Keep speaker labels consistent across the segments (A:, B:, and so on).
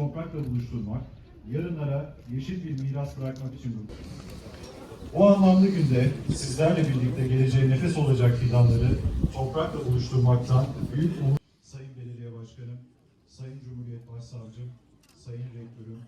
A: toprakla buluşturmak, yarınlara yeşil bir miras bırakmak için buradayız. O anlamlı günde sizlerle birlikte geleceğe nefes olacak fidanları toprakla buluşturmaktan büyük umut... Sayın Belediye Başkanım, Sayın Cumhuriyet Başsavcım, Sayın Rektörüm,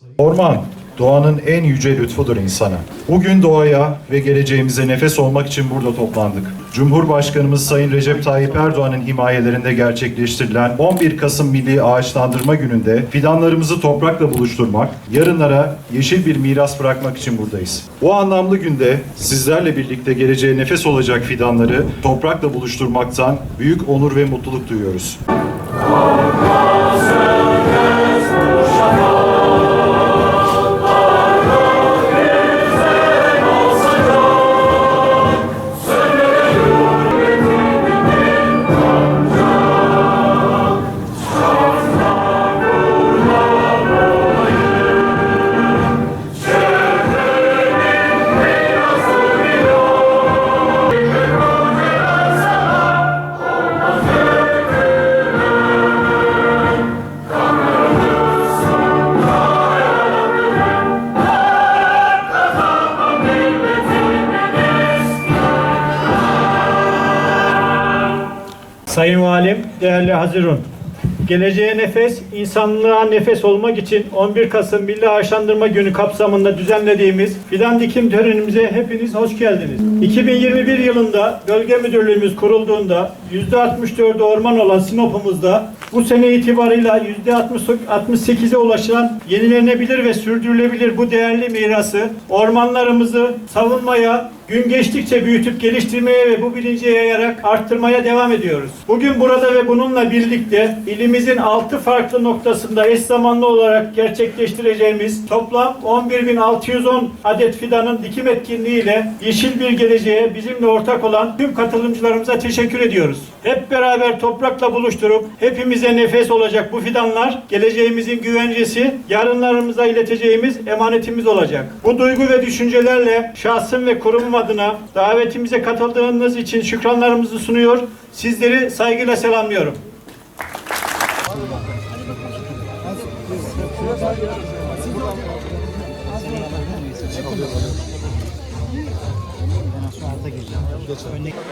A: Sayın... Orman, doğanın en yüce lütfudur insana. Bugün doğaya ve geleceğimize nefes olmak için burada toplandık. Cumhurbaşkanımız Sayın Recep Tayyip Erdoğan'ın himayelerinde gerçekleştirilen 11 Kasım Milli Ağaçlandırma Günü'nde fidanlarımızı toprakla buluşturmak, yarınlara yeşil bir miras bırakmak için buradayız. Bu anlamlı günde sizlerle birlikte geleceğe nefes olacak fidanları toprakla buluşturmaktan büyük onur ve mutluluk duyuyoruz.
B: Sayın Valim, değerli Hazirun. Geleceğe nefes, insanlığa nefes olmak için 11 Kasım Milli Ağaçlandırma Günü kapsamında düzenlediğimiz fidan dikim törenimize hepiniz hoş geldiniz. 2021 yılında bölge müdürlüğümüz kurulduğunda %64'ü orman olan Sinop'umuzda bu sene itibarıyla %68'e ulaşan yenilenebilir ve sürdürülebilir bu değerli mirası ormanlarımızı savunmaya, gün geçtikçe büyütüp geliştirmeye ve bu bilinci yayarak arttırmaya devam ediyoruz. Bugün burada ve bununla birlikte ilimizin 6 farklı noktasında eş zamanlı olarak gerçekleştireceğimiz toplam 11.610 adet fidanın dikim etkinliğiyle yeşil bir geleceğe bizimle ortak olan tüm katılımcılarımıza teşekkür ediyoruz. Hep beraber toprakla buluşturup hepimize nefes olacak bu fidanlar geleceğimizin güvencesi, yarınlarımıza ileteceğimiz emanetimiz olacak. Bu duygu ve düşüncelerle şahsım ve kurumum adına davetimize katıldığınız için şükranlarımızı sunuyor. Sizleri saygıyla selamlıyorum.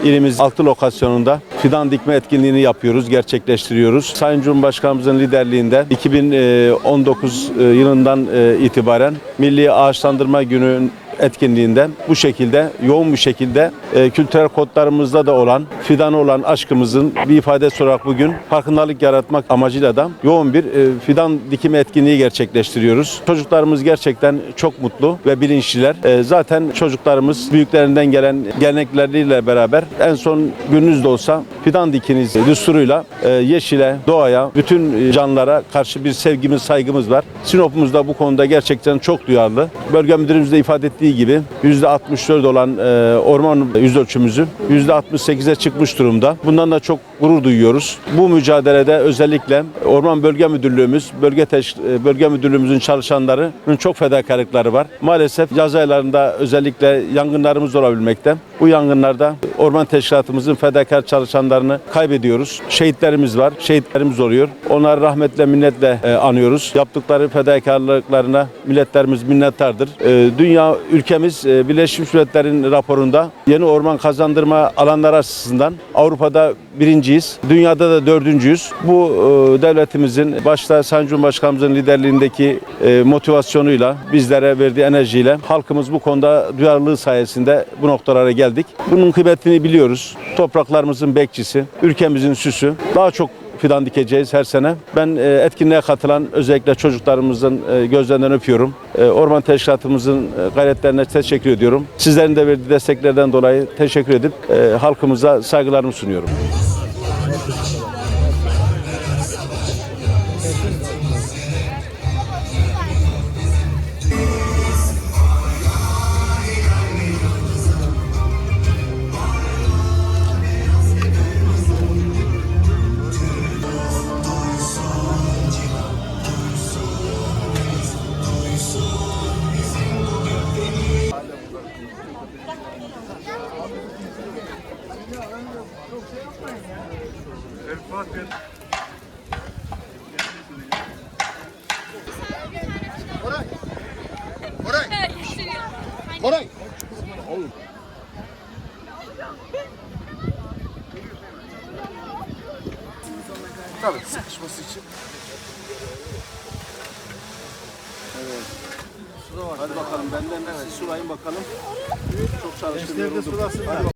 C: İlimiz 6 lokasyonunda fidan dikme etkinliğini yapıyoruz, gerçekleştiriyoruz. Sayın Cumhurbaşkanımızın liderliğinde 2019 yılından e, itibaren Milli Ağaçlandırma Günü etkinliğinden bu şekilde yoğun bir şekilde e, kültürel kodlarımızda da olan fidan olan aşkımızın bir ifadesi olarak bugün farkındalık yaratmak amacıyla da yoğun bir e, fidan dikimi etkinliği gerçekleştiriyoruz. Çocuklarımız gerçekten çok mutlu ve bilinçliler. E, zaten çocuklarımız büyüklerinden gelen gelenekleriyle beraber en son gününüz de olsa fidan dikiniz düsturuyla e, yeşile, doğaya, bütün canlılara karşı bir sevgimiz, saygımız var. Sinop'umuz da bu konuda gerçekten çok duyarlı. Bölge müdürümüz de ifade ettiği gibi %64 olan e, orman yüz ölçümüzü %68'e çıkmış durumda. Bundan da çok gurur duyuyoruz. Bu mücadelede özellikle Orman Bölge Müdürlüğümüz, bölge teş- e, bölge müdürlüğümüzün çalışanlarının çok fedakarlıkları var. Maalesef yaz aylarında özellikle yangınlarımız olabilmekte. Bu yangınlarda orman teşkilatımızın fedakar çalışanlarını kaybediyoruz. Şehitlerimiz var. Şehitlerimiz oluyor. Onları rahmetle minnetle e, anıyoruz. Yaptıkları fedakarlıklarına milletlerimiz minnettardır. E, dünya ülkemiz e, Birleşmiş Milletler'in raporunda yeni orman kazandırma alanları açısından Avrupa'da birinciyiz. Dünyada da dördüncüyüz. Bu e, devletimizin başta Sayın Cumhurbaşkanımızın liderliğindeki e, motivasyonuyla bizlere verdiği enerjiyle halkımız bu konuda duyarlılığı sayesinde bu noktalara geldik. Bunun kıymetini kıymetini biliyoruz. Topraklarımızın bekçisi, ülkemizin süsü. Daha çok fidan dikeceğiz her sene. Ben e, etkinliğe katılan özellikle çocuklarımızın e, gözlerinden öpüyorum. E, Orman Teşkilatımızın gayretlerine teşekkür ediyorum. Sizlerin de verdiği desteklerden dolayı teşekkür edip halkımıza saygılarımı sunuyorum. Koray. Koray. Koray. Tabii sıkışması için. Evet. Hadi bakalım benden evet sulayın bakalım. Çok çalıştım. Hadi bakalım.